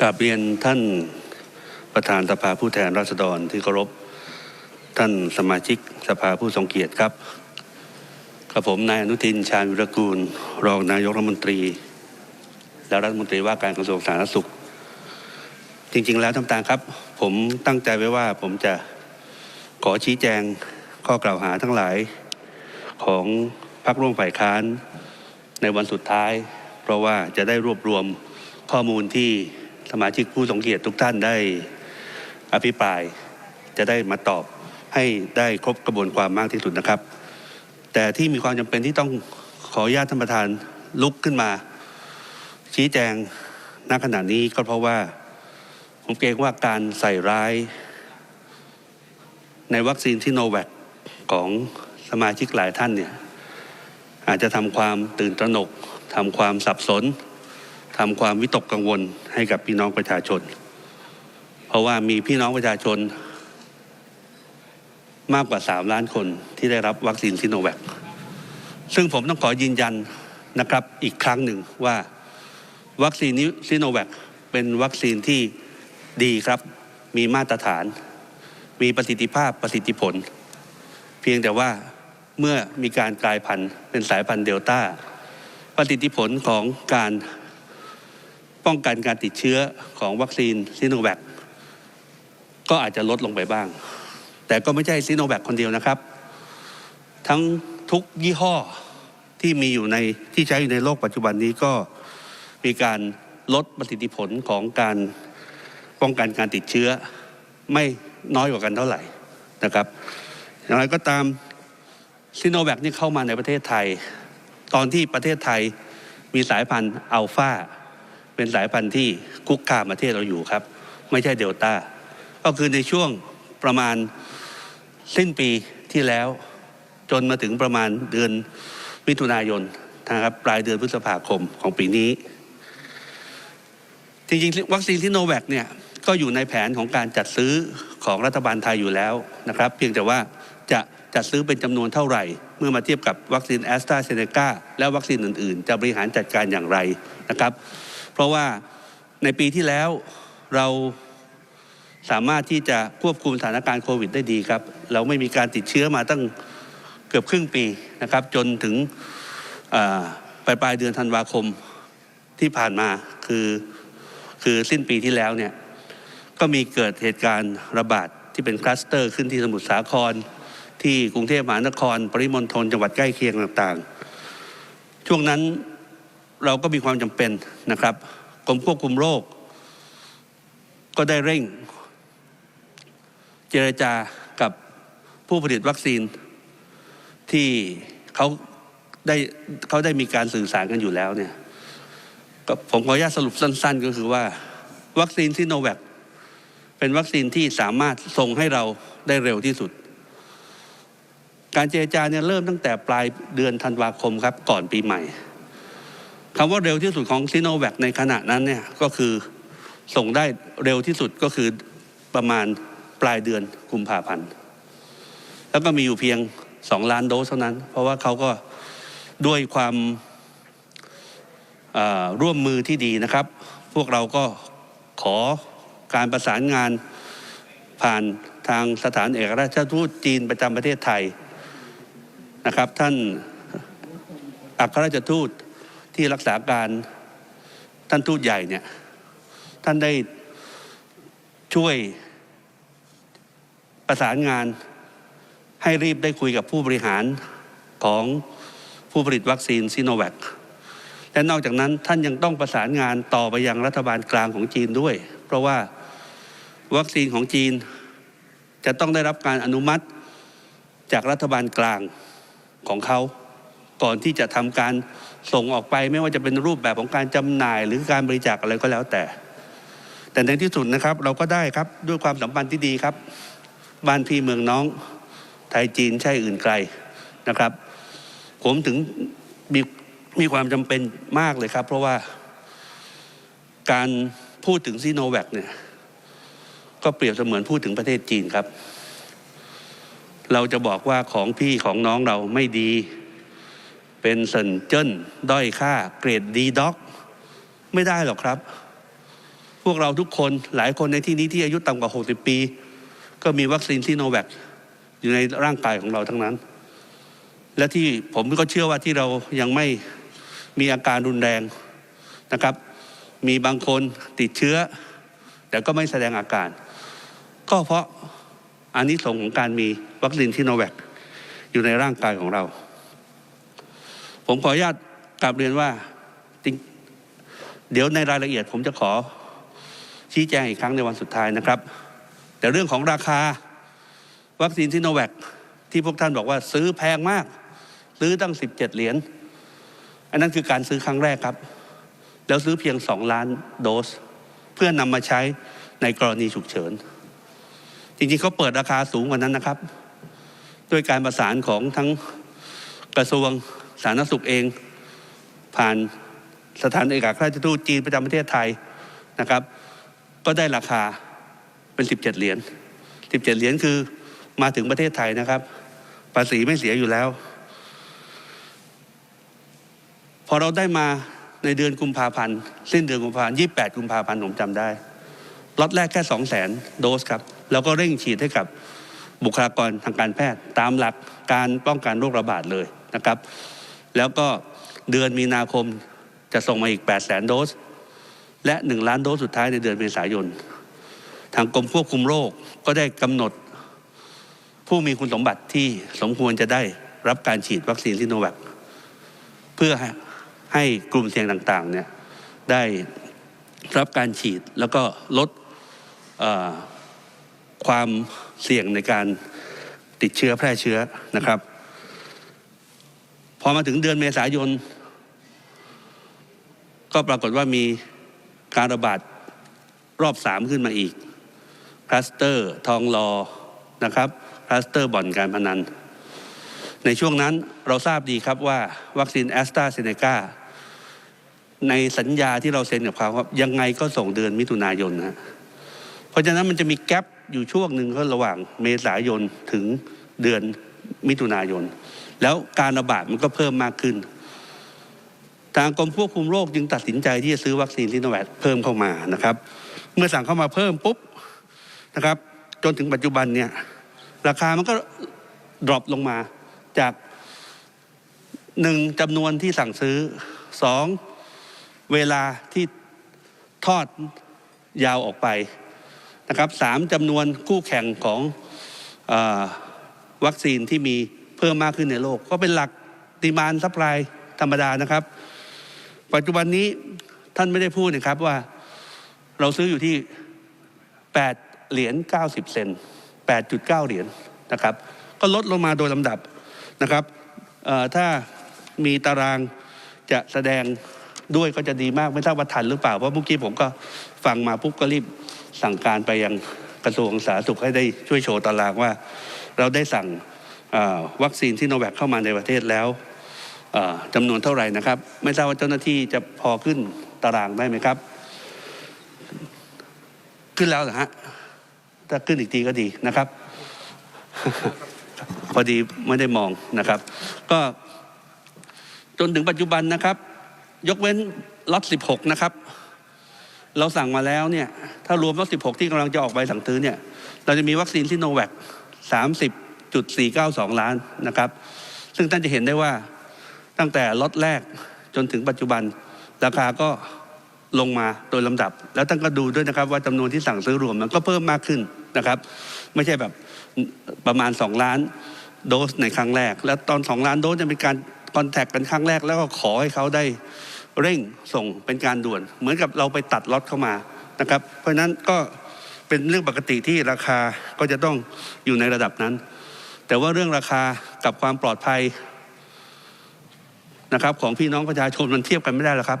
กราบเรียนท่านประธานสภาผู้แทนราษฎรที่เคารพท่านสมาชิกสภาผู้ทรงเกียรติครับกับผมนายอนุทินชาญวิรกูล รองนายกรัฐมนตรี และรัฐมนตรีว่าการกระทรวงสาธารณสุข จริงๆ แล้วท่านประธานครับ ผมตั้งใจไว้ว่าผมจะขอชี้แจงข้อกล่าวหาทั้งหลายของพรรคร่วมฝ่ายค้านในวันสุดท้าย เพราะว่าจะได้รวบรวมข้อมูลที่ สมาชิกผู้ทรงเกียรติทุกท่านได้อภิปรายจะได้มาตอบให้ได้ครบกระบวนความมากที่สุดนะครับ แต่ที่มีความจำเป็นที่ต้องขออนุญาตท่านประธานลุกขึ้นมา ชี้แจงณขณะนี้ก็เพราะว่าผมเกรงว่าการใส่ร้าย ในวัคซีนที่โนแวคของสมาชิกหลายท่านเนี่ยอาจจะทำความตื่นตระหนกทำความสับสน ทำความวิตกกังวลให้กับพี่น้องประชาชน เพราะว่ามีพี่น้องประชาชน มากกว่า 3 ล้านคนที่ได้รับวัคซีนซิโนแวคซึ่งผมต้องขอยืนยันนะครับอีกครั้งหนึ่งว่าวัคซีนนี้ซิโนแวคเป็นวัคซีนที่ดีครับ มีมาตรฐาน มีประสิทธิภาพประสิทธิผล เพียงแต่ว่าเมื่อมีการกลายพันธุ์เป็นสายพันธุ์เดลต้าประสิทธิผลของการ ป้องกันการติดเชื้อของวัคซีนซิโนแวคก็อาจจะลดลงไปบ้าง แต่ก็ไม่ใช่ซิโนแวคคนเดียวนะครับ ทั้งทุกยี่ห้อที่มีอยู่ในที่ใช้อยู่ในโลกปัจจุบันนี้ก็มีการลดประสิทธิผลของการป้องกันการติดเชื้อ ไม่น้อยกว่ากันเท่าไหร่นะครับอย่างไรก็ตามซิโนแวคนี่เข้ามาในประเทศไทย ตอนที่ประเทศไทยมีสายพันธุ์อัลฟา เป็นสายพันธุ์ที่คุกคามประเทศเราอยู่ครับ ไม่ใช่เดลต้าก็คือในช่วงประมาณสิ้นปีที่แล้ว จนมาถึงประมาณเดือนมิถุนายนนะครับปลายเดือนพฤษภาคมของปีนี้ จริงๆ วัคซีนที่โนแวคเนี่ยก็อยู่ในแผนของการจัดซื้อของรัฐบาลไทยอยู่แล้วนะครับ เพียงแต่ว่าจะจัดซื้อเป็นจำนวนเท่าไหร่ เมื่อมาเทียบกับวัคซีนแอสตราเซเนกาและวัคซีนอื่นๆ จะบริหารจัดการอย่างไรนะครับ เพราะว่าในปีที่แล้วเราสามารถที่จะควบคุมสถานการณ์โควิดได้ดีครับ เราไม่มีการติดเชื้อมาตั้งเกือบครึ่งปีนะครับ จนถึงปลายปลายเดือนธันวาคมที่ผ่านมาคือคือสิ้นปีที่แล้วเนี่ยก็มีเกิดเหตุการณ์ระบาดที่เป็นคลัสเตอร์ขึ้นที่สมุทรสาคร ที่กรุงเทพมหานคร ปริมณฑลจังหวัดใกล้เคียงต่างๆ ช่วงนั้น เราก็มีความจำเป็นนะครับกรมควบคุมโรค ก็ได้เร่ง เจรจากับผู้ผลิตวัคซีน ที่เขาได้เขาได้มีการสื่อสารกันอยู่แล้วเนี่ยผมขออนุญาตสรุปสั้น ๆ ก็คือว่า วัคซีนซิโนแวคเป็นวัคซีนที่สามารถส่งให้เราได้เร็วที่สุด การเจรจาเนี่ยเริ่มตั้งแต่ปลายเดือนธันวาคมครับ ก่อนปีใหม่ คำว่าเร็วที่สุดของซิโนแวคในขณะนั้นเนี่ยก็คือส่งได้เร็วที่สุดก็คือประมาณปลายเดือนกุมภาพันธ์แล้วก็มีอยู่เพียงสองล้านโดสเท่านั้น เพราะว่าเขาก็ด้วยความร่วมมือที่ดีนะครับ พวกเราก็ขอการประสานงานผ่านทางสถานเอกราชทูตจีนประจำประเทศไทยนะครับ ท่านอัครราชทูต ที่รักษาการท่านทูตใหญ่เนี่ยท่านได้ช่วยประสานงานให้รีบได้คุยกับผู้บริหารของผู้ผลิตวัคซีนซิโนแวคและนอกจากนั้นท่านยังต้องประสานงานต่อไปยังรัฐบาลกลางของจีนด้วย เพราะว่าวัคซีนของจีนจะต้องได้รับการอนุมัติจากรัฐบาลกลางของเขา ก่อนที่จะทำการ ส่งออกไปไม่ว่าจะเป็นรูปแบบของการจำหน่าย หรือการบริจาคอะไรก็แล้วแต่ แต่ในที่สุดนะครับเราก็ได้ครับด้วยความสัมพันธ์ที่ดีครับ บ้านพี่เมืองน้องไทยจีนใช่อื่นไกลนะครับ ผมถึงมีมีความจำเป็นมากเลยครับ เพราะว่าการพูดถึงซีโนแวคเนี่ยก็เปรียบเสมือนพูดถึงประเทศจีนครับ เราจะบอกว่าของพี่ของน้องเราไม่ดี เป็นสันเจิ้นด้อยค่าเกรดดีด็อกไม่ได้หรอกครับ พวกเราทุกคนหลายคนในที่นี้ที่อายุต่ำกว่า 60 ปี ก็มีวัคซีนซีโนแวคอยู่ในร่างกายของเราทั้งนั้น และที่ผมก็เชื่อว่าที่เรายังไม่มีอาการรุนแรงนะครับ มีบางคนติดเชื้อ แต่ก็ไม่แสดงอาการ ก็เพราะอันนี้สงของการมีวัคซีนซีโนแวคอยู่ในร่างกายของเรา ผมขออนุญาตกลับเรียนว่าเดี๋ยวในรายละเอียดผมจะขอชี้แจงอีกครั้งในวันสุดท้ายนะครับ แต่เรื่องของราคาวัคซีนซิโนแวคที่พวกท่านบอกว่าซื้อแพงมาก ซื้อตั้ง 17 เหรียญอันนั้นคือการซื้อครั้งแรกครับ แล้วซื้อเพียง 2 ล้านโดส เพื่อนำมาใช้ในกรณีฉุกเฉิน จริงๆเขาเปิดราคาสูงกว่านั้นนะครับ ด้วยการประสานของทั้งกระทรวง สาธารณสุขเอง ผ่านสถานเอกอัครราชทูตจีนประจำประเทศไทยนะครับ ก็ได้ราคาเป็น 17 เหรียญ17 เหรียญคือมาถึงประเทศไทยนะครับ ภาษีไม่เสียอยู่แล้ว พอเราได้มาในเดือนกุมภาพันธ์สิ้นเดือนกุมภาพันธ์28 กุมภาพันธ์ผมจำได้ล็อตแรกแค่ 2 0 0 0 0 0 โดสครับ แล้วก็เร่งฉีดให้กับบุคลากรทางการแพทย์ ตามหลักการป้องกันโรคระบาดเลยนะครับ แล้วก็เดือนมีนาคมจะส่งมาอีก 8 0 0 0 0 0โดส และ 1 ล้านโดสสุดท้ายในเดือนเมษายน ทางกรมควบคุมโรคก็ได้กำหนดผู้มีคุณสมบัติที่สมควรจะได้รับการฉีดวัคซีนซิโนแวคเพื่อให้กลุ่มเสี่ยงต่างๆเนี่ยได้รับการฉีดแล้วก็ลดความเสี่ยงในการติดเชื้อแพร่เชื้อนะครับ พอมาถึงเดือนเมษายน ก็ปรากฏว่ามีการระบาดรอบสามขึ้นมาอีก คลัสเตอร์ทองรอนะครับ คลัสเตอร์บ่อนการพนัน ในช่วงนั้นเราทราบดีครับว่าวัคซีนแอสตราเซเนกาในสัญญาที่เราเซ็นกับเขาครับยังไงก็ส่งเดือนมิถุนายนนะเพราะฉะนั้นมันจะมีแกลบอยู่ช่วงหนึ่งก็ระหว่างเมษายนถึงเดือนมิถุนายน แล้วการระบาดมันก็เพิ่มมากขึ้น ทางกรมควบคุมโรคจึงตัดสินใจที่จะซื้อวัคซีนซิโนแวคเพิ่มเข้ามานะครับ เมื่อสั่งเข้ามาเพิ่มปุ๊บนะครับ จนถึงปัจจุบันเนี่ยราคามันก็ดรอปลงมาจากหนึ่งจำนวนที่สั่งซื้อสองเวลาที่ทอดยาวออกไปนะครับสามจำนวนคู่แข่งของอวัคซีนที่มี เพิ่มมากขึ้นในโลก ก็เป็นหลักดีมานซัพพลายธรรมดานะครับ ปัจจุบันนี้ท่านไม่ได้พูดนะครับว่าเราซื้ออยู่ที่ 8 เหรียญ90 เซน8.9 เหรียญนะครับ ก็ลดลงมาโดยลำดับนะครับถ้ามีตารางจะแสดงด้วยก็จะดีมากไม่ทราบว่าทันหรือเปล่า เพราะเมื่อกี้ผมก็ฟังมาปุ๊บก็รีบสั่งการไปยังกระทรวงสาธารณสุขให้ได้ช่วยโชว์ตารางว่า เราได้สั่ง วัคซีนที่โนแวคเข้ามาในประเทศแล้วจำนวนเท่าไหร่นะครับ ไม่ทราบว่าเจ้าหน้าที่จะพอขึ้นตารางได้ไหมครับ ขึ้นแล้วเหรอฮะถ้าขึ้นอีกทีก็ดีนะครับ พอดีไม่ได้มองนะครับ ก็จนถึงปัจจุบันนะครับ ยกเว้นล็อต16 นะครับ เราสั่งมาแล้วเนี่ย ถ้ารวมล็อต16 ที่กำลังจะออกใบสั่งซื้อเนี่ย เราจะมีวัคซีนซิโนแวค 30.492 ล้านนะครับ ซึ่งท่านจะเห็นได้ว่าตั้งแต่ล็อตแรกจนถึงปัจจุบันราคาก็ลงมาโดยลำดับ แล้วท่านก็ดูด้วยนะครับว่าจำนวนที่สั่งซื้อรวมมันก็เพิ่มมากขึ้นนะครับ ไม่ใช่แบบประมาณ 2 ล้านโดสในครั้งแรก แล้วตอน 2 ล้านโดสจะเป็นการคอนแทคกันครั้งแรก แล้วก็ขอให้เขาได้เร่งส่งเป็นการด่วน เหมือนกับเราไปตัดล็อตเข้ามานะครับ เพราะฉะนั้นก็เป็นเรื่องปกติที่ราคาก็จะต้องอยู่ในระดับนั้น แต่ว่าเรื่องราคากับความปลอดภัยนะครับ ของพี่น้องประชาชนมันเทียบกันไม่ได้หรอกครับ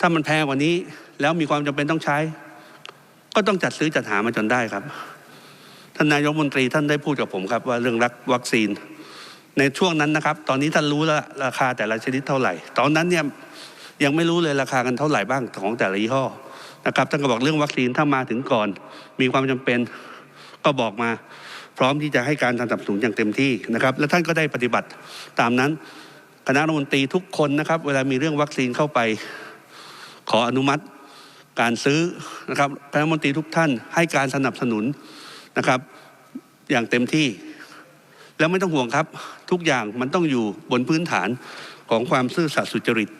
ถ้ามันแพงกว่านี้แล้วมีความจำเป็นต้องใช้ ก็ต้องจัดซื้อจัดหามาจนได้ครับท่านนายกมนตรีท่านได้พูดกับผมครับว่าเรื่องรักวัคซีน ในช่วงนั้นนะครับ ตอนนี้ท่านรู้แล้วราคาแต่ละชนิดเท่าไหร่ ตอนนั้นเนี่ยยังไม่รู้เลยราคากันเท่าไหร่บ้างของแต่ละยี่ห้อนะครับท่านก็บอกเรื่องวัคซีนถ้ามาถึงก่อน มีความจำเป็นก็บอกมา พร้อมที่จะให้การสนับสนุนอย่างเต็มที่นะครับและท่านก็ได้ปฏิบัติตามนั้นคณะรัฐมนตรีทุกคนนะครับ เวลามีเรื่องวัคซีนเข้าไป ขออนุมัติการซื้อนะครับคณะรัฐมนตรีทุกท่านให้การสนับสนุนนะครับอย่างเต็มที่ แล้วไม่ต้องห่วงครับ ทุกอย่างมันต้องอยู่บนพื้นฐานของความซื่อสัตย์สุจริต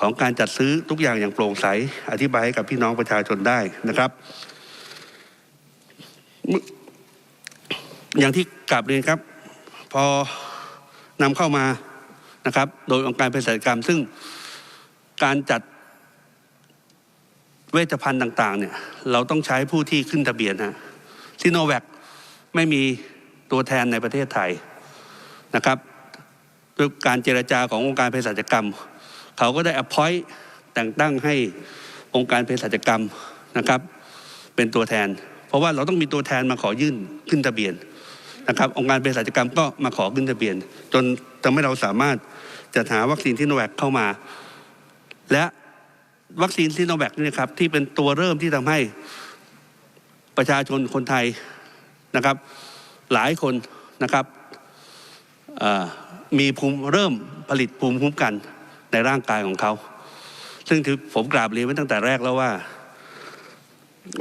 ของการจัดซื้อทุกอย่างอย่างโปร่งใส อธิบายให้กับพี่น้องประชาชนได้นะครับ อย่างที่กลับเรียนครับ พอนำเข้ามานะครับ โดยองค์การเภสัชกรรม ซึ่งการจัดเวชภัณฑ์ต่าง ๆ เนี่ย เราต้องใช้ผู้ที่ขึ้นทะเบียนฮะซิโนแวคไม่มีตัวแทนในประเทศไทยนะครับด้วยการเจรจาขององค์การเภสัชกรรม เขาก็ได้อพอยต์แต่งตั้งให้องค์การเภสัชกรรมนะครับ เป็นตัวแทน เพราะว่าเราต้องมีตัวแทนมาขอยื่นขึ้นทะเบียน นะครับองค์การเภสัชกรรมก็มาขอขึ้นทะเบียน จนทำให้เราสามารถจัดหาวัคซีนที่โนแวคเข้ามา และวัคซีนซิโนแวคนี่นะครับที่เป็นตัวเริ่มที่ทำให้ประชาชนคนไทยนะครับ หลายคนนะครับมีภูมิเริ่มผลิตภูมิคุ้มกันในร่างกายของเขา ซึ่งถือผมกราบเรียนไว้ตั้งแต่แรกแล้วว่า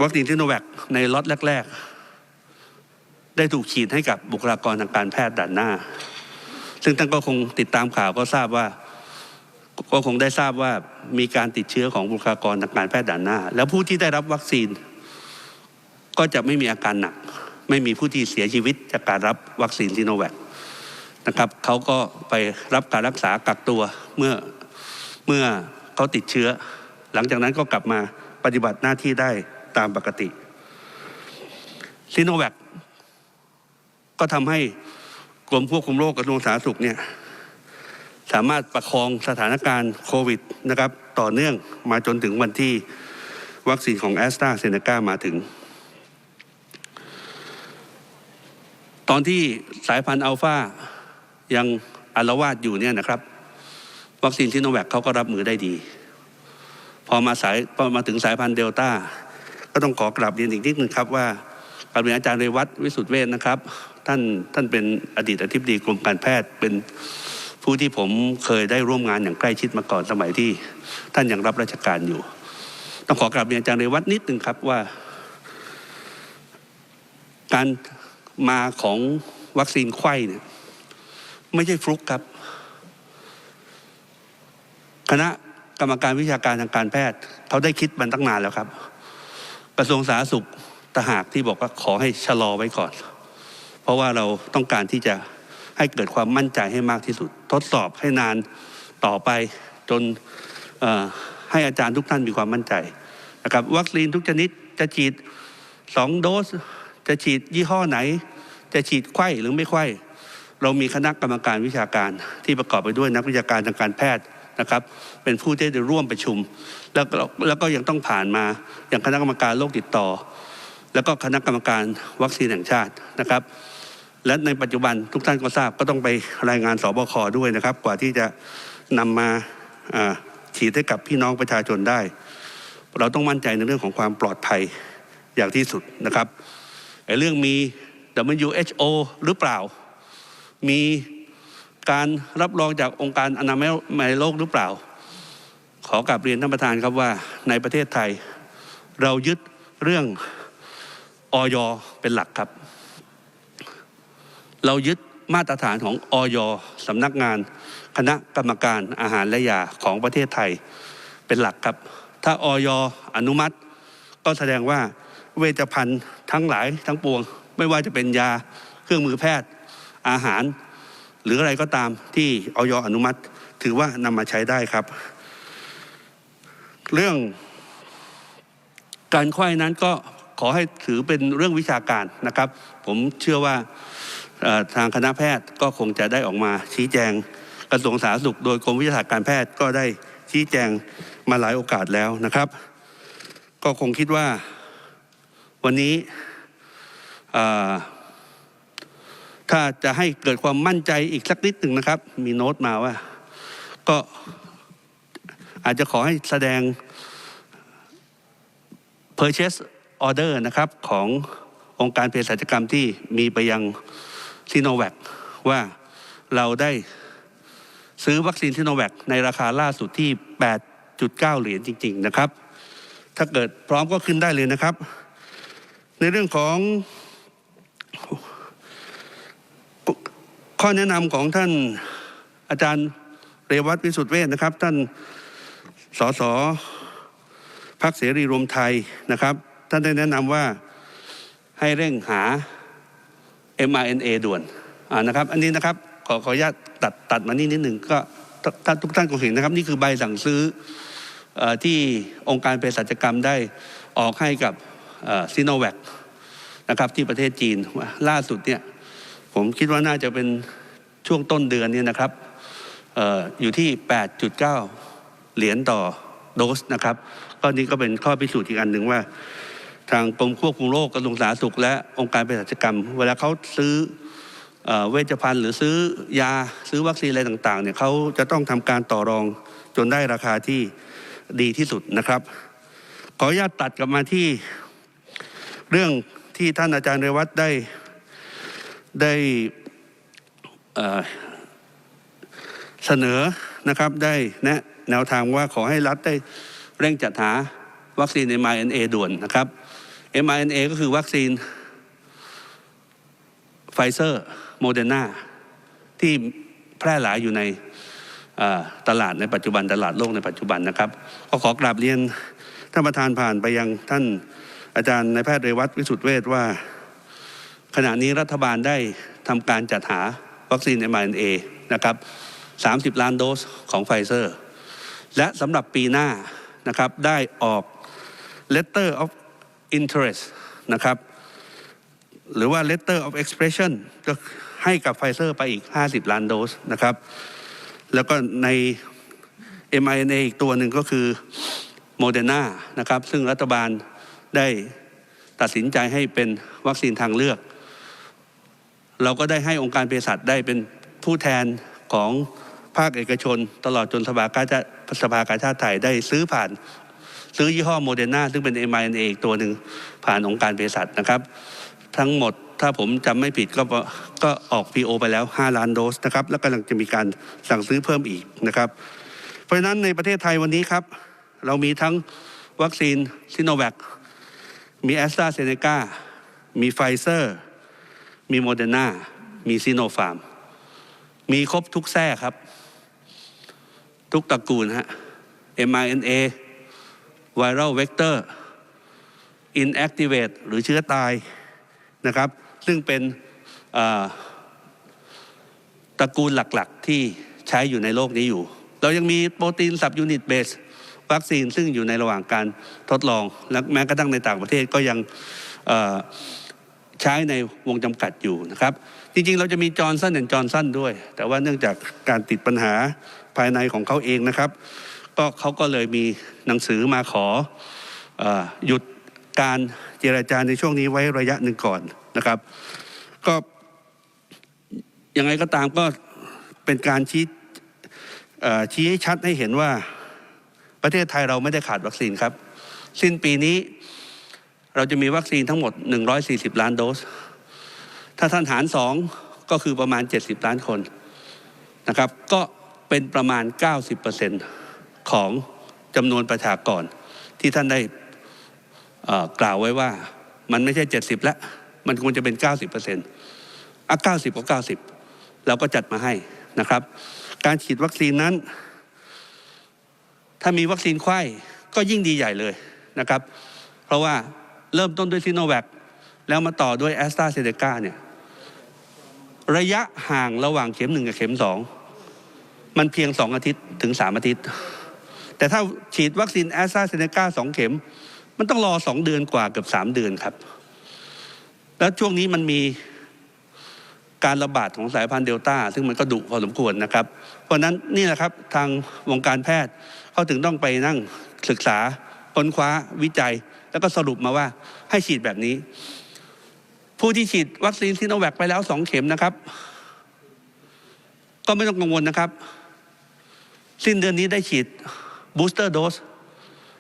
วัคซีนซิโนแวคในล็อตแรก ๆ ได้ถูกฉีดให้กับบุคลากรทางการแพทย์ด่านหน้า ซึ่งท่านก็คงติดตามข่าวก็ทราบว่า ก็คงได้ทราบว่ามีการติดเชื้อของบุคลากรทางการแพทย์ด่านหน้า แล้วผู้ที่ได้รับวัคซีน ก็จะไม่มีอาการหนัก ไม่มีผู้ที่เสียชีวิตจากการรับวัคซีนซิโนแวคนะครับเขาก็ไปรับการรักษากักตัวเมื่อเมื่อเขาติดเชื้อ หลังจากนั้นก็กลับมาปฏิบัติหน้าที่ได้ตามปกติซิโนแวค ก็ทำให้กรมควบคุมโรคกระทรวงสาธารณสุขเนี่ยสามารถประคองสถานการณ์โควิดนะครับต่อเนื่องมาจนถึงวันที่วัคซีนของแอสตราเซเนกามาถึง ตอนที่สายพันธุ์อัลฟายังอาลวาดอยู่เนี่ยนะครับ วัคซีนซิโนแวคเขาก็รับมือได้ดี พอมาสายพอมาถึงสายพันธุ์เดลต้าก็ต้องขอกลับเรียนอีกนิดนึงครับว่ากลับเรียนอาจารย์เรวัตวิสุทธิเวชนะครับ ท่านท่านเป็นอดีตอธิบดีกรมการแพทย์เป็นผู้ที่ผมเคยได้ร่วมงานอย่างใกล้ชิดมาก่อนสมัยที่ท่านยังรับราชการอยู่ ต้องขอกราบเรียนอาจารย์เรวัตนิดหนึ่งครับว่า การมาของวัคซีนไข้เนี่ยไม่ใช่ฟลุกครับ คณะกรรมการวิชาการทางการแพทย์เขาได้คิดมันตั้งนานแล้วครับ กระทรวงสาธารณสุขตหากที่บอกว่าขอให้ชะลอไว้ก่อน ราะว่าเราต้องการที่จะให้เกิดความมั่นใจให้มากที่สุด ทดสอบให้นานต่อไปจนให้อาจารย์ทุกท่านมีความมั่นใจนะครับวัคซีนทุกชนิดจะฉีดสองโดส จะฉีดยี่ห้อไหน จะฉีดไข้หรือไม่ไข้เรามีคณะกรรมการวิชาการที่ประกอบไปด้วยนักวิชาการทางการแพทย์นะครับ เป็นผู้ที่ได้ร่วมประชุม แล้วก็แล้วก็ยังต้องผ่านมาอย่างคณะกรรมการโรคติดต่อ แล้วก็คณะกรรมการวัคซีนแห่งชาตินะครับ และในปัจจุบันทุกท่านก็ทราบก็ต้องไปรายงานสบคด้วยนะครับ กว่าที่จะนำมาอ่าฉีดให้กับพี่น้องประชาชนได้ เราต้องมั่นใจในเรื่องของความปลอดภัยอย่างที่สุดนะครับไอ้เรื่องมี WHO หรือเปล่า มีการรับรองจากองค์การอนามัยโลกหรือเปล่า ขอกลับเรียนท่านประธานครับว่าในประเทศไทย เรายึดเรื่องออยเป็นหลักครับ เรายึดมาตรฐานของออยสำนักงาน คณะกรรมการอาหารและยาของประเทศไทยเป็นหลักครับ ถ้าออยอนุมัติ ก็แสดงว่าเวชภัณฑ์ทั้งหลายทั้งปวง ไม่ว่าจะเป็นยาเครื่องมือแพทย์อาหาร หรืออะไรก็ตามที่ออยอนุมัติ ถือว่านำมาใช้ได้ครับ เรื่องการไข้นั้นก็ขอให้ถือเป็นเรื่องวิชาการนะครับ ผมเชื่อว่า ทางคณะแพทย์ก็คงจะได้ออกมาชี้แจงกระทรวงสาธารณสุข โดยกรมวิทยาศาสตร์การแพทย์ก็ได้ชี้แจงมาหลายโอกาสแล้วนะครับ ก็คงคิดว่าวันนี้ถ้าจะให้เกิดความมั่นใจอีกสักนิดหนึ่งนะครับ มีโน้ตมาว่า ก็อาจจะขอให้แสดง purchase order นะครับ ขององค์การเภสัชกรรมที่มีไปยัง ซีโนแวคว่าเราได้ซื้อวัคซีนซีโนแวคในราคาล่าสุดที่ 8.9 เหรียญจริง ๆ นะครับ ถ้าเกิดพร้อมก็ขึ้นได้เลยนะครับ ในเรื่องของข้อแนะนำของท่านอาจารย์เรวัตวิสุทธิเวชนะครับ ท่านสสพักเสรีรวมไทยนะครับ ท่านได้แนะนำว่าให้เร่งหา mRNA ด่วนนะครับ อันนี้นะครับขอขออนุญาตตัดตัดมานี่นิดหนึ่งก็ท่านทุกท่านคงเห็นนะครับ นี่คือใบสั่งซื้ออที่องค์การเภสัชกรรมได้ออกให้กับซีโนแวคนะครับที่ประเทศจีนล่าสุดเนี่ยผมคิดว่าน่าจะเป็นช่วงต้นเดือนนี้นะครับอออยู่ที่ 8.9 เหรียญต่อโดสนะครับก็นี่ก็เป็นข้อพิสูจน์อีกอันหนึ่งว่า ทางกรมควบคุมโรคกระทรวงสาธารณสุข และองค์การเภสัชกรรม เวลาเขาซื้อเวชภัณฑ์หรือซื้อยาซื้อวัคซีนอะไรต่างๆเนี่ยเขาจะต้องทำการต่อรองจนได้ราคาที่ดีที่สุดนะครับ ขออนุญาตตัดกลับมาที่เรื่องที่ท่านอาจารย์เรวัตได้ได้เสนอนะครับได้แนะแนวทางว่าขอให้รัฐได้เร่งจัดหาวัคซีน mRNA ด่วนนะครับ mRNA ก็คือวัคซีนไฟเซอร์โมเดอร์นาที่แพร่หลายอยู่ในตลาดในปัจจุบันตลาดโลกในปัจจุบันนะครับ ก็ขอกราบเรียนท่านประธานผ่านไปยังท่านอาจารย์นายแพทย์เรวัตวิสุทธเวชว่า ขณะนี้รัฐบาลได้ทำการจัดหาวัคซีน mRNA นะครับ 30 ล้านโดสของไฟเซอร์ และสำหรับปีหน้านะครับได้ออก letter of interest นะครับ หรือว่า letter of expression ก็ให้กับไฟเซอร์ไปอีก 50 ล้านโดสนะครับ แล้วก็ใน mRNA อีกตัวหนึ่งก็คือโมเดอร์นานะครับ ซึ่งรัฐบาลได้ตัดสินใจให้เป็นวัคซีนทางเลือก เราก็ได้ให้องค์การเภสัชได้เป็นผู้แทนของภาคเอกชน ตลอดจนสภากาชาติสภากาชาติไทยได้ซื้อผ่าน ซื้อยี่ห้อโมเดอร์นาซึ่งเป็น mRNA อีกตัวหนึ่งผ่านองค์การเภสัชนะครับ ทั้งหมดถ้าผมจำไม่ผิดก็ก็ออก PO ไปแล้ว 5 ล้านโดสนะครับ แล้วกำลังจะมีการสั่งซื้อเพิ่มอีกนะครับ เพราะฉะนั้นในประเทศไทยวันนี้ครับ เรามีทั้งวัคซีนซิโนแวคมีแอสตราเซเนกามีไฟเซอร์ มีโมเดอร์นามีซีโนฟาร์ม มีครบทุกแทร่ครับ ทุกตระกูลฮะ mRNA viral vector inactivate หรือเชื้อตายนะครับ ซึ่งเป็นตระกูลหลักๆ ที่ใช้อยู่ในโลกนี้อยู่ เรายังมีโปรตีนสับยูนิตเบสวัคซีนซึ่งอยู่ในระหว่างการทดลอง และแม้กระทั่งในต่างประเทศก็ยังใช้ในวงจำกัดอยู่นะครับ จริงๆ เราจะมีจอร์นสันแอนจอร์นสันด้วย แต่ว่าเนื่องจากการติดปัญหาภายในของเขาเองนะครับ ก็เขาก็เลยมีหนังสือมาขออหยุดการเจรจาในช่วงนี้ไว้ระยะหนึ่งก่อนนะครับ ก็ยังไงก็ตามก็เป็นการชี้ชี้ให้ชัดให้เห็นว่าประเทศไทยเราไม่ได้ขาดวัคซีนครับ สิ้นปีนี้เราจะมีวัคซีนทั้งหมด 140 ล้านโดส ถ้าท่านหารสองก็คือประมาณ 70 ล้านคนนะครับ ก็เป็นประมาณ 90% ของจำนวนประชากรที่ท่านได้กล่าวไว้ว่ามันไม่ใช่ 70 แล้ว มันควรจะเป็น 90%อะ90ก็90 เราก็จัดมาให้นะครับ การฉีดวัคซีนนั้น ถ้ามีวัคซีนไข้ก็ยิ่งดีใหญ่เลยนะครับ เพราะว่าเริ่มต้นด้วยซิโนแวคแล้วมาต่อด้วยแอสตราเซเนกาเนี่ยระยะห่างระหว่างเข็มหนึ่งกับเข็มสองมันเพียงสองอาทิตย์ถึงสามอาทิตย์ แต่ถ้าฉีดวัคซีนแอสตราเซเนกาสองเข็ม มันต้องรอสองเดือนกว่าเกือบสามเดือนครับ แล้วช่วงนี้มันมีการระบาดของสายพันธุ์เดลต้า ซึ่งมันก็ดุพอสมควรนะครับ เพราะนั้นนี่แหละครับทางวงการแพทย์เขาถึงต้องไปนั่งศึกษาค้นคว้าวิจัย แล้วก็สรุปมาว่าให้ฉีดแบบนี้ ผู้ที่ฉีดวัคซีนซิโนแวคไปแล้วสองเข็มนะครับ ก็ไม่ต้องกังวลนะครับ สิ้นเดือนนี้ได้ฉีด บูสเตอร์โดส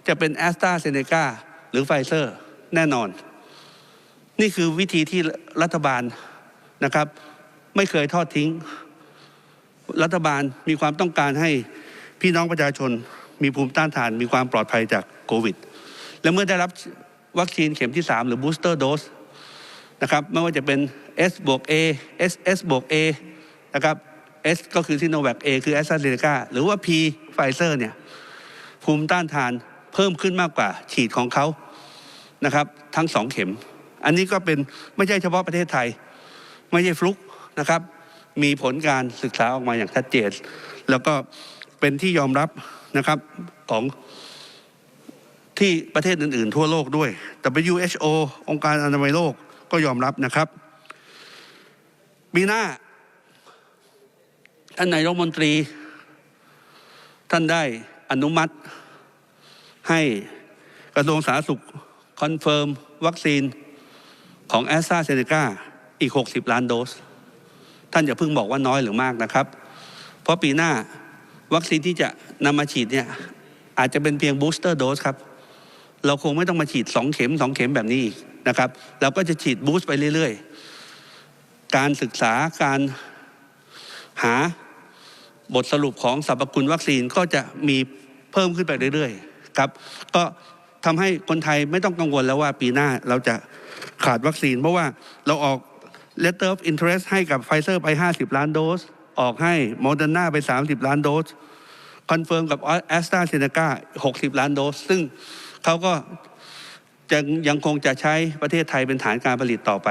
จะเป็นแอสตราเซเนกาหรือไฟเซอร์แน่นอน นี่คือวิธีที่รัฐบาลนะครับ ไม่เคยทอดทิ้ง รัฐบาลมีความต้องการให้พี่น้องประชาชนมีภูมิต้านทานมีความปลอดภัยจากโควิด และเมื่อได้รับวัคซีนเข็มที่ 3 หรือ booster dose นะครับไม่ว่าจะเป็น S บวก A S S บวก A นะครับ S ก็คือซิโนแวค A คือแอสตราเซเนกาหรือว่า P ไฟเซอร์เนี่ย ภูมิต้านทานเพิ่มขึ้นมากกว่าฉีดของเขานะครับ ทั้งสองเข็ม อันนี้ก็เป็นไม่ใช่เฉพาะประเทศไทย ไม่ใช่ฟลุกนะครับ มีผลการศึกษาออกมาอย่างชัดเจน แล้วก็เป็นที่ยอมรับนะครับของที่ประเทศอื่น ๆ ทั่วโลกด้วย WHO องค์การอนามัยโลกก็ยอมรับนะครับปีหน้าท่านนายรัฐมนตรี ท่านได้อนุมัติ ให้กระทรวงสาธารณสุขคอนเฟิร์มวัคซีนของแอสตราเซเนกาอีก 60 ล้านโดส ท่านอย่าเพิ่งบอกว่าน้อยหรือมากนะครับ เพราะปีหน้าวัคซีนที่จะนำมาฉีดเนี่ยอาจจะเป็นเพียงบูสเตอร์โดสครับ เราคงไม่ต้องมาฉีด 2 เข็ม 2 เข็มแบบนี้อีกนะครับเราก็จะฉีดบูสต์ไปเรื่อยๆ การศึกษาการหาบทสรุปของสรรพคุณวัคซีนก็จะมีเพิ่มขึ้นไปเรื่อยๆ ครับก็ทำให้คนไทยไม่ต้องกังวลแล้วว่าปีหน้าเราจะขาดวัคซีน เพราะว่าเราออก letter of interest ให้กับไฟเซอร์ไป 50 ล้านโดส ออกให้โมเดอร์นาไป 30 ล้านโดส คอนเฟิร์มกับแอสตราเซเนกา60 ล้านโดส ซึ่งเขาก็จะยังคงจะใช้ประเทศไทยเป็นฐานการผลิตต่อไป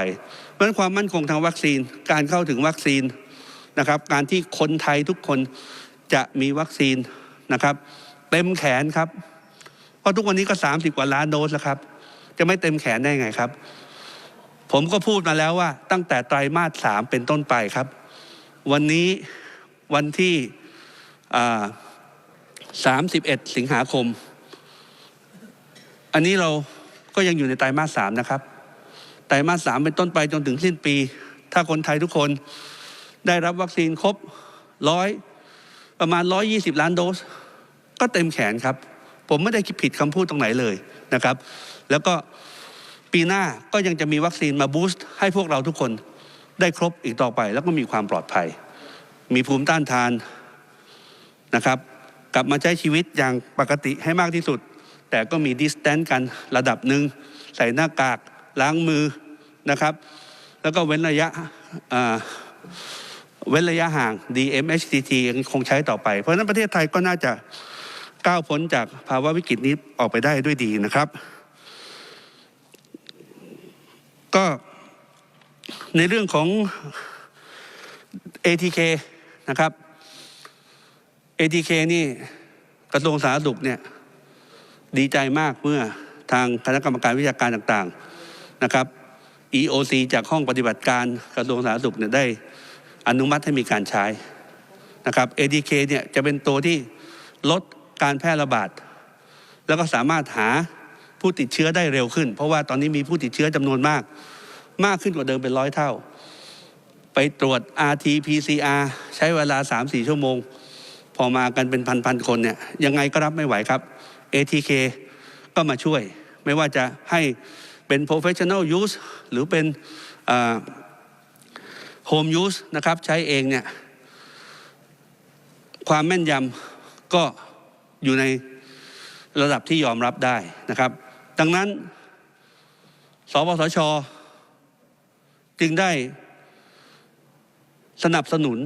เพราะฉะนั้นความมั่นคงทางวัคซีนการเข้าถึงวัคซีนนะครับการที่คนไทยทุกคนจะมีวัคซีนนะครับ เต็มแขนครับ ราะทุกวันนี้ก็ 30 กว่าล้านโดสแล้วครับ จะไม่เต็มแขนได้ไงครับ ผมก็พูดมาแล้วว่าตั้งแต่ไตรมาสสามเป็นต้นไปครับ วันนี้วันที่สามสิบเอ็ดสิงหาคม อันนี้เราก็ยังอยู่ในไตรมาสสามนะครับ ไตรมาสสามเป็นต้นไปจนถึงสิ้นปี ถ้าคนไทยทุกคนได้รับวัคซีนครบร้อยประมาณร้อยยี่สิบล้านโดส ก็เต็มแขนครับ ผมไม่ได้คิดผิดคำพูดตรงไหนเลยนะครับ แล้วก็ปีหน้าก็ยังจะมีวัคซีนมาบูสต์ให้พวกเราทุกคนได้ครบอีกต่อไป แล้วก็มีความปลอดภัย มีภูมิต้านทานนะครับ กลับมาใช้ชีวิตอย่างปกติให้มากที่สุด แต่ก็มีดิสแตนต์กันระดับหนึ่งใส่หน้ากากล้างมือนะครับ แล้วก็เว้นระยะเว้นระยะห่าง DMHTT ยังคงใช้ต่อไป เพราะฉะนั้นประเทศไทยก็น่าจะ ก้าวพ้นจากภาวะวิกฤตนี้ออกไปได้ด้วยดีนะครับ ก็ในเรื่องของ ATK นะครับ ATK นี่กระทรวงสาธารณสุขเนี่ยดีใจมากเมื่อทางคณะกรรมการวิชาการต่างๆนะครับ EOC จากห้องปฏิบัติการกระทรวงสาธารณสุขเนี่ยได้อนุมัติให้มีการใช้นะครับ ATK เนี่ยจะเป็นตัวที่ลด การแพร่ระบาด แล้วก็สามารถหาผู้ติดเชื้อได้เร็วขึ้น เพราะว่าตอนนี้มีผู้ติดเชื้อจำนวนมาก มากขึ้นกว่าเดิมเป็นร้อยเท่า ไปตรวจ RT-PCR ใช้เวลา 3-4 ชั่วโมง พอมากันเป็นพันๆคนเนี่ยยังไงก็รับไม่ไหวครับ ATK ก็มาช่วย ไม่ว่าจะให้เป็น professional use หรือเป็น home use นะครับ ใช้เองเนี่ย ความแม่นยำก็ อยู่ในระดับที่ยอมรับได้นะครับ ดังนั้นสปสช จึงได้สนับสนุน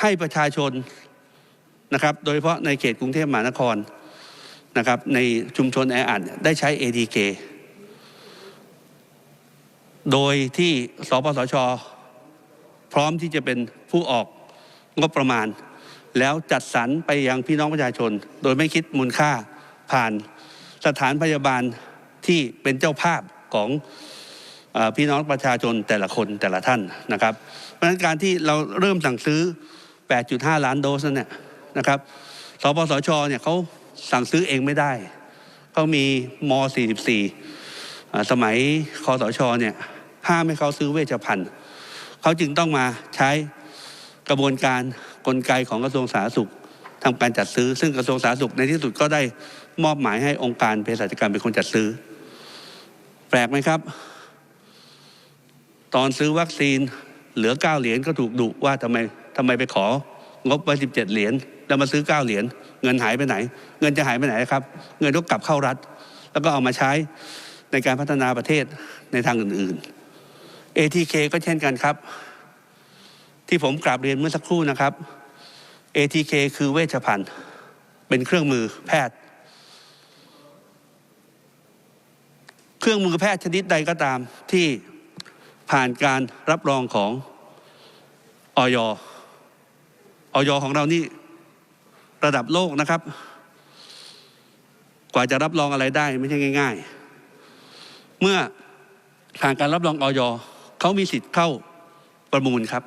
ให้ประชาชนนะครับ โดยเฉพาะในเขตกรุงเทพมหานครนะครับ ในชุมชนแออัดได้ใช้ ATK โดยที่สปสช พร้อมที่จะเป็นผู้ออกงบประมาณ แล้วจัดสรรไปยังพี่น้องประชาชน โดยไม่คิดมูลค่าผ่านสถานพยาบาลที่เป็นเจ้าภาพของอพี่น้องประชาชนแต่ละคนแต่ละท่านนะครับ เพราะฉะนั้นการที่เราเริ่มสั่งซื้อ 8.5 ล้านโดสนั่นเนี่ยนะครับสปสชเนี่ยเขาสั่งซื้อเองไม่ได้เขามีม 44 สมัยคอสชเนี่ยห้ามให้เขาซื้อเวชภัณฑ์เขาจึงต้องมาใช้กระบวนการ กลไกของกระทรวงสาธารณสุขทำการจัดซื้อ ซึ่งกระทรวงสาธารณสุขในที่สุดก็ได้มอบหมายให้องค์การเภสัชกรรมเป็นคนจัดซื้อ แปลกไหมครับ ตอนซื้อวัคซีนเหลือ 9 เหรียญก็ถูกดุว่าทำไมทำไมไปของบไว้17 เหรียญแล้วมาซื้อ 9 เหรียญเงินหายไปไหน เงินจะหายไปไหนครับ เงินต้องกลับเข้ารัฐ แล้วก็เอามาใช้ในการพัฒนาประเทศในทางอื่น ๆ ATK ก็เช่นกันครับ ที่ผมกราบเรียนเมื่อสักครู่นะครับ ATK คือเวชภัณฑ์ เป็นเครื่องมือแพทย์ เครื่องมือแพทย์ชนิดใดก็ตามที่ผ่านการรับรองของออยออยของเรานี่ระดับโลกนะครับ กว่าจะรับรองอะไรได้ไม่ใช่ง่าย ๆ เมื่อผ่านการรับรองออยเขามีสิทธิ์เข้าประมูลครับ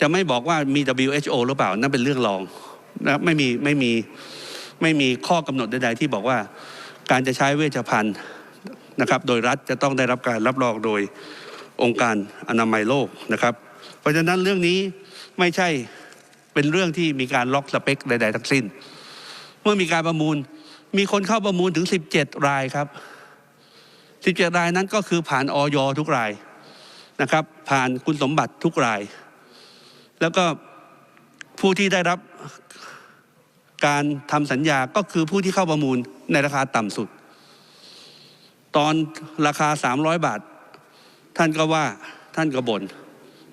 จะไม่บอกว่ามี WHO หรือเปล่านั่นเป็นเรื่องรองนะไม่มีไม่มีไม่มีข้อกำหนดใดๆที่บอกว่าการจะใช้เวชภัณฑ์นะครับ โดยรัฐจะต้องได้รับการรับรองโดยองค์การอนามัยโลกนะครับ เพราะฉะนั้นเรื่องนี้ไม่ใช่เป็นเรื่องที่มีการล็อกสเปคใด ๆ ทั้งสิ้น เมื่อมีการประมูลมีคนเข้าประมูลถึง 17 รายครับ 17 รายนั้นก็คือผ่านออยทุกรายนะครับ ผ่านคุณสมบัติทุกราย แล้วก็ผู้ที่ได้รับการทำสัญญาก็คือผู้ที่เข้าประมูลในราคาต่ำสุด ตอนราคา 300 บาท ท่านก็ว่าท่านก็บน่น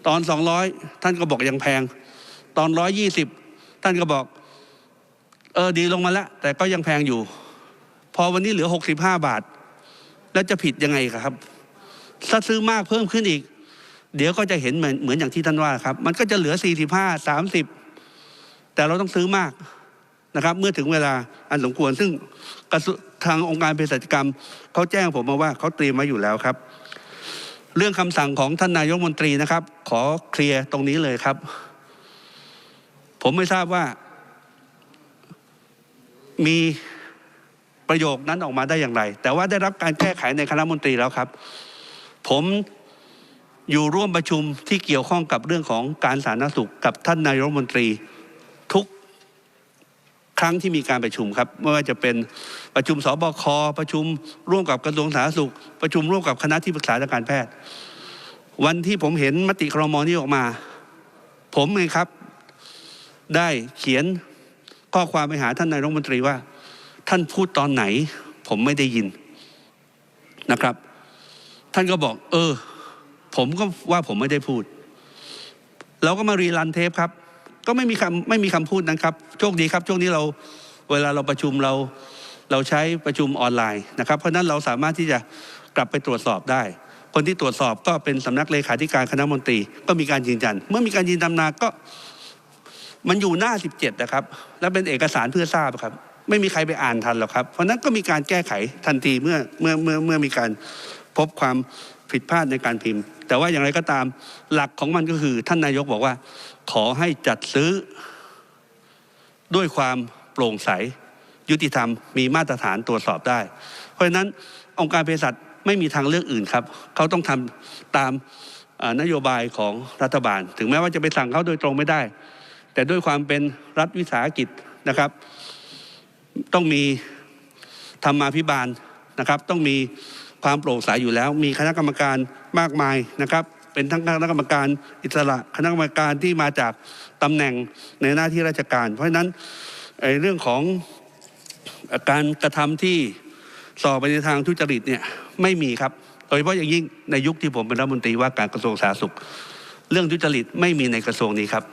ตอน 200 ท่านก็บอกยังแพง ตอน 120 ท่านก็บอกเออดีลงมาแล้วแต่ก็ยังแพงอยู่ พอวันนี้เหลือ 65 บาท แล้วจะผิดยังไงครับถ้าซื้อมากเพิ่มขึ้นอีก เดี๋ยวก็จะเห็นเหมือนเหมือนอย่างที่ท่านว่าครับ มันก็จะเหลือ 45 30 แต่เราต้องซื้อมากนะครับ เมื่อถึงเวลาอันสมควร ซึ่งกระทางองค์การเภสัชกรรมเขาแจ้งผมมาว่าเขาเตรียมมาอยู่แล้วครับ เรื่องคำสั่งของท่านนายกมนตรีนะครับ ขอเคลียร์ตรงนี้เลยครับ ผมไม่ทราบว่า มีประโยคนั้นออกมาได้อย่างไร แต่ว่าได้รับการแก้ไขในคณะมนตรีแล้วครับ ผม อยู่ร่วมประชุมที่เกี่ยวข้องกับเรื่องของการสาธารณสุขกับท่านนายรัฐมนตรีทุกครั้งที่มีการประชุมครับไม่ว่าจะเป็นประชุมสบคประชุมร่วมกับกระทรวงสาธารณสุข ประชุมร่วมกับคณะที่ปรึกษาทางการแพทย์ วันที่ผมเห็นมติครมนี้ออกมา ผมเองครับ ได้เขียนข้อความไปหาท่านนายรัฐมนตรีว่า ท่านพูดตอนไหน ผมไม่ได้ยินนะครับ ท่านก็บอก เออ ผมก็ว่าผมไม่ได้พูด เราก็มารีรันเทปครับ ก็ไม่มีคำไม่มีคำพูดนั้นครับ โชคดีครับ ช่วงนี้เราเวลาเราประชุมเราเราใช้ประชุมออนไลน์นะครับ เพราะนั้นเราสามารถที่จะกลับไปตรวจสอบได้ คนที่ตรวจสอบก็เป็นสำนักเลขาธิการคณะมนตรี ก็มีการยืนยัน เมื่อมีการยืนยันมาก็มันอยู่หน้า 17 นะครับ และเป็นเอกสารเพื่อทราบครับ ไม่มีใครไปอ่านทันหรอกครับ เพราะฉะนั้นก็มีการแก้ไขทันทีเมื่อเมื่อเมื่อเมื่อมีการพบความผิดพลาดในการพิมพ์ แต่ว่าอย่างไรก็ตามหลักของมันก็คือ ท่านนายกบอกว่า ขอให้จัดซื้อ ด้วยความโปร่งใส ยุติธรรมมีมาตรฐานตรวจสอบได้ เพราะฉะนั้นองค์การเภสัชไม่มีทางเลือกอื่นครับ เขาต้องทำตามนโยบายของรัฐบาล ถึงแม้ว่าจะไปสั่งเขาโดยตรงไม่ได้ แต่ด้วยความเป็นรัฐวิสาหกิจนะครับ ต้องมีธรรมาภิบาลนะครับ ต้องมี ความโปร่งใสอยู่แล้ว มีคณะกรรมการมากมายนะครับ เป็นทั้งคณะกรรมการอิสระคณะกรรมการที่มาจากตำแหน่งในหน้าที่ราชการ เพราะฉะนั้นไอ้เรื่องของการกระทำที่สอบไปในทางทุจริตเนี่ยไม่มีครับโดยเฉพาะอย่างยิ่งในยุคที่ผมเป็นรัฐมนตรีว่าการกระทรวงสาธารณสุข เรื่องทุจริตไม่มีในกระทรวงนี้ครับ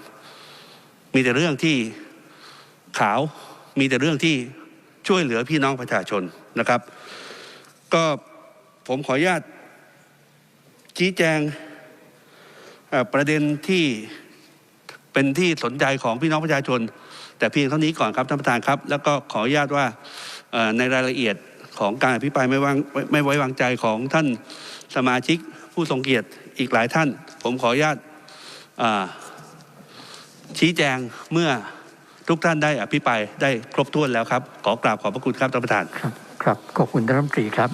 มีแต่เรื่องที่ขาวมีแต่เรื่องที่ช่วยเหลือพี่น้องประชาชนนะครับ ก็ ผมขออนุญาตชี้แจงประเด็นที่เป็นที่สนใจของพี่น้องประชาชน แต่เพียงเท่านี้ก่อนครับท่านประธานครับ แล้วก็ขออนุญาตว่าในรายละเอียดของการอภิปรายไม่วางไม่ไว้วางใจของท่านสมาชิกผู้ทรงเกียรติอีกหลายท่าน ผมขออนุญาตชี้แจงเมื่อทุกท่านได้อภิปรายได้ครบถ้วนแล้วครับ ขอกราบขอบพระคุณครับท่านประธานครับครับขอบคุณท่านรัฐมนตรีครับ